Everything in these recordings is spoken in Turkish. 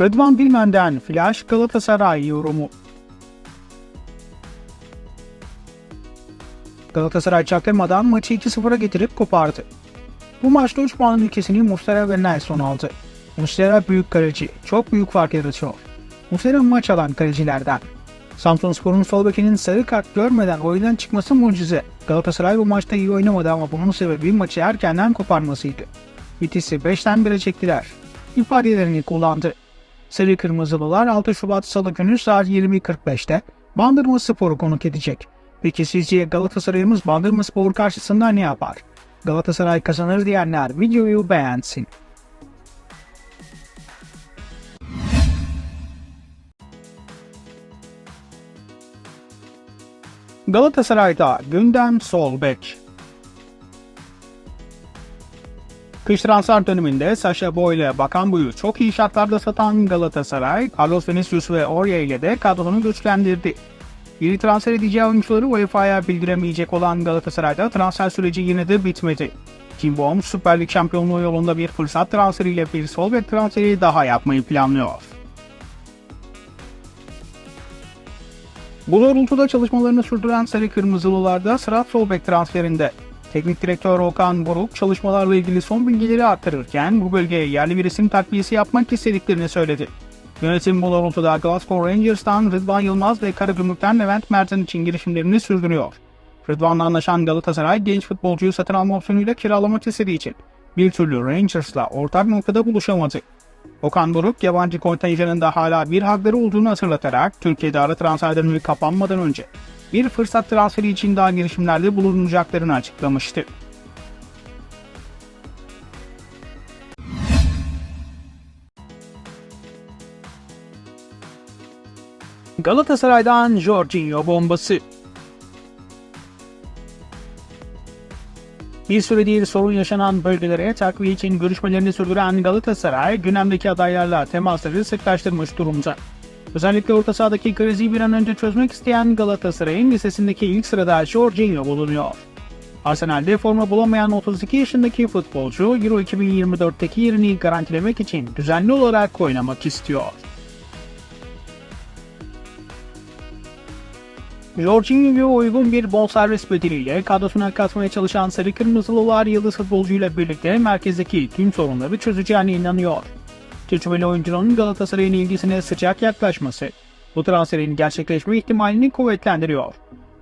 Rıdvan Bilmen'den Flash Galatasaray yorumu. Galatasaray çaktırmadan maçı 2-0'a getirip kopardı. Bu maçta 3 puanın ülkesini Muslera ve Nelson aldı. Muslera büyük kaleci, çok büyük fark yaratıyor. Muslera maç alan kalecilerden. Samsunspor'un sol bekinin sarı kart görmeden oyundan çıkması mucize. Galatasaray bu maçta iyi oynamadı ama bunun sebebi maçı erkenden koparmasıydı. Vitesi 5'ten 1'e çektiler. İfadelerini kullandı. Sarı Kırmızılılar 6 Şubat Salı günü saat 20.45'te Bandırma Spor'u konuk edecek. Peki sizce Galatasaray'ımız Bandırma Spor karşısında ne yapar? Galatasaray kazanır diyenler videoyu beğensin. Galatasaray'da gündem sol bek. Kış transfer döneminde Sasha Boy ile Bakan Buyu çok iyi şartlarda satan Galatasaray, Carlos Vinicius ve Orya ile de kadronu güçlendirdi. Yeni transfer edeceği oyuncuları UEFA'ya bildiremeyecek olan Galatasaray'da transfer süreci yine de bitmedi. Kim Bohm Süper Lig şampiyonluğu yolunda bir fırsat transferiyle bir sol bek transferi daha yapmayı planlıyor. Bu doğrultuda çalışmalarını sürdüren Sarı Kırmızılılarda sıra sol bek transferinde. Teknik direktör Okan Buruk çalışmalarla ilgili son bilgileri aktarırken bu bölgeye yerli bir isim takviyesi yapmak istediklerini söyledi. Yönetim bu doğrultuda Glasgow Rangers'tan Rıdvan Yılmaz ve Karagümrük'ten Levent Mert'in için girişimlerini sürdürüyor. Rıdvan'la anlaşan Galatasaray genç futbolcuyu satın alma opsiyonuyla kiralamak istediği için bir türlü Rangers'la ortak noktada buluşamadı. Okan Buruk yabancı kontenjanın da hala bir hakları olduğunu hatırlatarak Türkiye'de ara transfer dönemi kapanmadan önce bir fırsat transferi için daha girişimlerde bulunacaklarını açıklamıştı. Galatasaray'dan Jorginho bombası. Bir süredir sorun yaşanan bölgelere takviye için görüşmelerini sürdüren Galatasaray, gündemdeki adaylarla temasları sıklaştırmış durumda. Özellikle orta sahadaki krizi bir an önce çözmek isteyen Galatasaray'ın listesindeki ilk sırada Jorginho bulunuyor. Arsenal'de forma bulamayan 32 yaşındaki futbolcu Euro 2024'teki yerini garantilemek için düzenli olarak oynamak istiyor. Jorginho'yu uygun bir bonservis bedeliyle kadrosuna katmaya çalışan Sarı Kırmızılılar yıldız futbolcuyla birlikte merkezdeki tüm sorunları çözeceğine inanıyor. Tecrübeli oyuncunun Galatasaray'ın ilgisine sıcak yaklaşması bu transferin gerçekleşme ihtimalini kuvvetlendiriyor.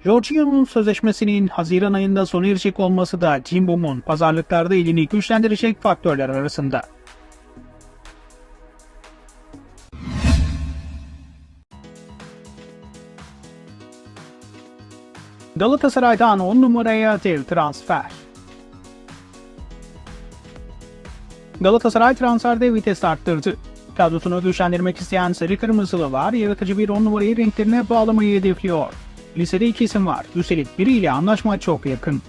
Jorginho'nun sözleşmesinin Haziran ayında sona erecek olması da Cimbom'un pazarlıklarda elini güçlendirecek faktörler arasında. Galatasaray'dan 10 numaraya dev transfer. Galatasaray transferde vites arttırdı. Kadrosunu güçlendirmek isteyen Sarı Kırmızılılar yaratıcı bir 10 numarayı renklerine bağlamayı hedefliyor. Lisede iki isim var. Üstelik biriyle anlaşma çok yakın.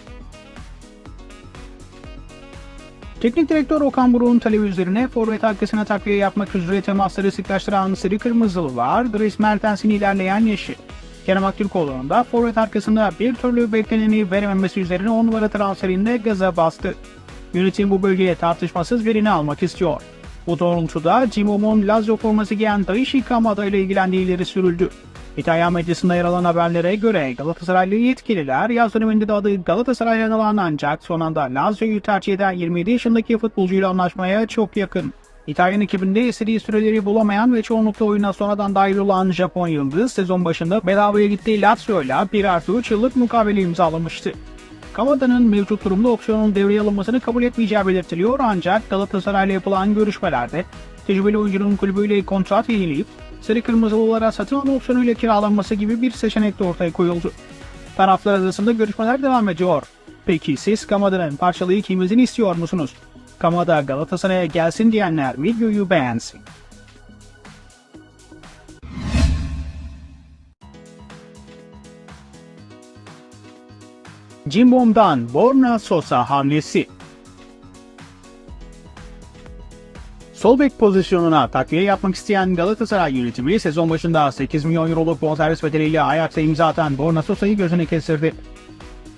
Teknik direktör Okan Buruk'un talebi üzerine forvet arkasına takviye yapmak üzere temasları sıklaştıran Sarı Kırmızılılar, Dries Mertens'in ilerleyen yaşı. Kerem Aktürkoğlu'nun da forvet arkasında bir türlü bekleneni verememesi üzerine 10 numara transferinde gaza bastı. Yönetim bu bölgeye tartışmasız birini almak istiyor. Bu doğrultuda Cimom'un Lazio forması giyen Daishi Kamada ile ilgilendiği ileri sürüldü. İtalyan medyasında yer alan haberlere göre Galatasaraylı yetkililer yaz döneminde de adı Galatasaray'dan alan ancak son anda Lazio'yu tercih eden 27 yaşındaki futbolcuyla anlaşmaya çok yakın. İtalyan ekibinde istediği süreleri bulamayan ve çoğunlukla oyuna sonradan dahil olan Japon yıldız sezon başında bedavaya gittiği Lazio ile 1 artı 3 yıllık mukavele imzalamıştı. Kamada'nın mevcut durumda opsiyonun devreye alınmasını kabul etmeyeceği belirtiliyor ancak Galatasaray'la yapılan görüşmelerde tecrübeli oyuncunun kulübüyle kontrat yenileyip sarı kırmızılılara satın alma opsiyonuyla kiralanması gibi bir seçenek de ortaya koyuldu. Taraflar arasında görüşmeler devam ediyor. Peki siz Kamada'nın parçalayı kimizin istiyor musunuz? Kamada Galatasaray'a gelsin diyenler videoyu beğensin. Cimbom'dan Borna Sosa hamlesi. Sol bek pozisyonuna takviye yapmak isteyen Galatasaray yönetimi sezon başında 8 milyon euroluk bonservis bedeliyle Ajax'a imza atan Borna Sosa'yı gözüne kestirdi.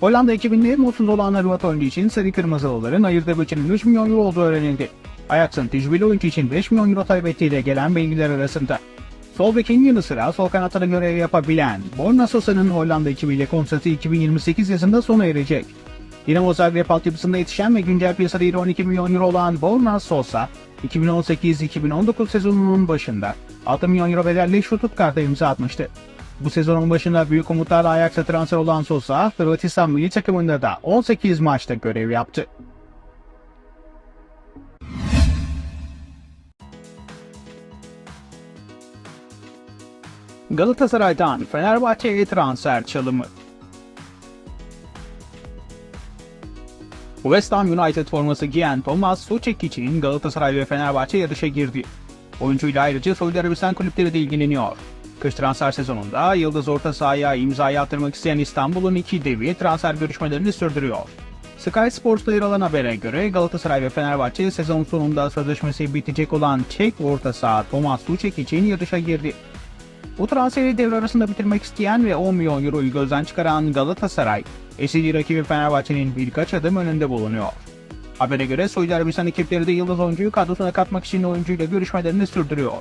Hollanda ekibinde mutsuz olan Hırvat oyuncu için Sarı Kırmızılıların ayırdığı bütçenin 3 milyon euro olduğu öğrenildi. Ajax'ın tecrübeli oyuncu için 5 milyon euro talep ettiği de gelen bilgiler arasında. Sol bekin yanı sıra sol kanatta da görev yapabilen Borna Sosa'nın Hollanda ekibiyle kontratı 2028 yazında sona erecek. Dinamo Zagreb altyapısında yetişen ve güncel piyasa değeri 12 milyon euro olan Borna Sosa, 2018-2019 sezonunun başında 6 milyon euro bedelle Stuttgart'a imza atmıştı. Bu sezonun başında büyük umutlarla Ajax'a transfer olan Sosa, Hırvatistan milli takımında da 18 maçta görev yaptı. Galatasaray'dan Fenerbahçe'ye transfer çalımı. West Ham United forması giyen Thomas Suchek için Galatasaray ve Fenerbahçe yarışa girdi. Oyuncuyla ayrıca Suudi Arabistan kulüpleri de ilgileniyor. Kış transfer sezonunda Yıldız orta sahaya imzayı attırmak isteyen İstanbul'un iki devi transfer görüşmelerini sürdürüyor. Sky Sports'ta yer alan habere göre Galatasaray ve Fenerbahçe sezon sonunda sözleşmesi bitecek olan Çek orta saha Thomas Suchek için yarışa girdi. Bu transferi devre arasında bitirmek isteyen ve 10 milyon euroyu gözden çıkaran Galatasaray, eski rakibi Fenerbahçe'nin birkaç adım önünde bulunuyor. Habere göre Suudi Arabistan ekipleri de yıldız oyuncuyu kadrosuna katmak için oyuncuyla görüşmelerini sürdürüyor.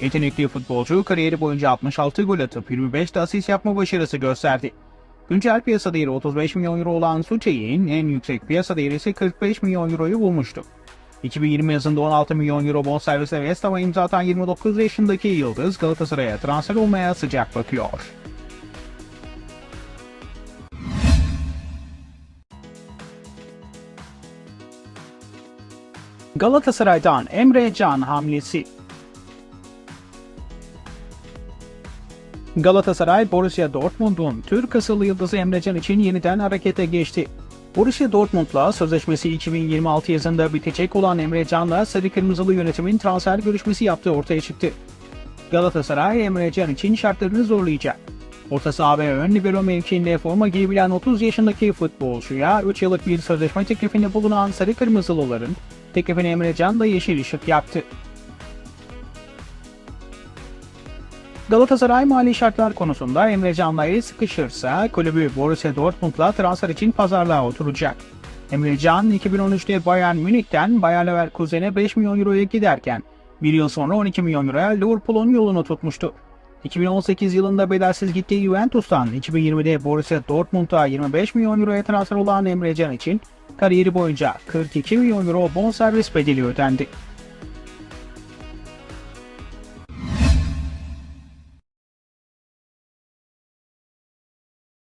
Yetenekli futbolcu kariyeri boyunca 66 gol atıp 25 de asist yapma başarısı gösterdi. Güncel piyasa değeri 35 milyon euro olan Suçey'in en yüksek piyasa değeri ise 45 milyon euroyu bulmuştu. 2020 yazında 16 milyon euro bonservisle West Ham'a imza atan 29 yaşındaki Yıldız Galatasaray'a transfer olmaya sıcak bakıyor. Galatasaray'dan Emre Can hamlesi Galatasaray, Borussia Dortmund'un Türk asıllı yıldızı Emre Can için yeniden harekete geçti. Borussia Dortmund'la sözleşmesi 2026 yazında bitecek olan Emre Can'la Sarı Kırmızılı yönetimin transfer görüşmesi yaptığı ortaya çıktı. Galatasaray Emre Can için şartlarını zorlayacak. Orta saha ve ön libero mevkiinde forma giyebilen 30 yaşındaki futbolcuya 3 yıllık bir sözleşme teklifinde bulunan Sarı Kırmızılıların teklifine Emre Can da yeşil ışık yaktı. Galatasaray mali şartlar konusunda Emre Can'la el sıkışırsa kulübü Borussia Dortmund'la transfer için pazarlığa oturacak. Emre Can 2013'te Bayern Münih'ten Bayer Leverkusen'e 5 milyon euroya giderken bir yıl sonra 12 milyon euroya Liverpool'un yolunu tutmuştu. 2018 yılında bedelsiz gittiği Juventus'tan 2020'de Borussia Dortmund'a 25 milyon euroya transfer olan Emre Can için kariyeri boyunca 42 milyon euro bonservis bedeli ödendi.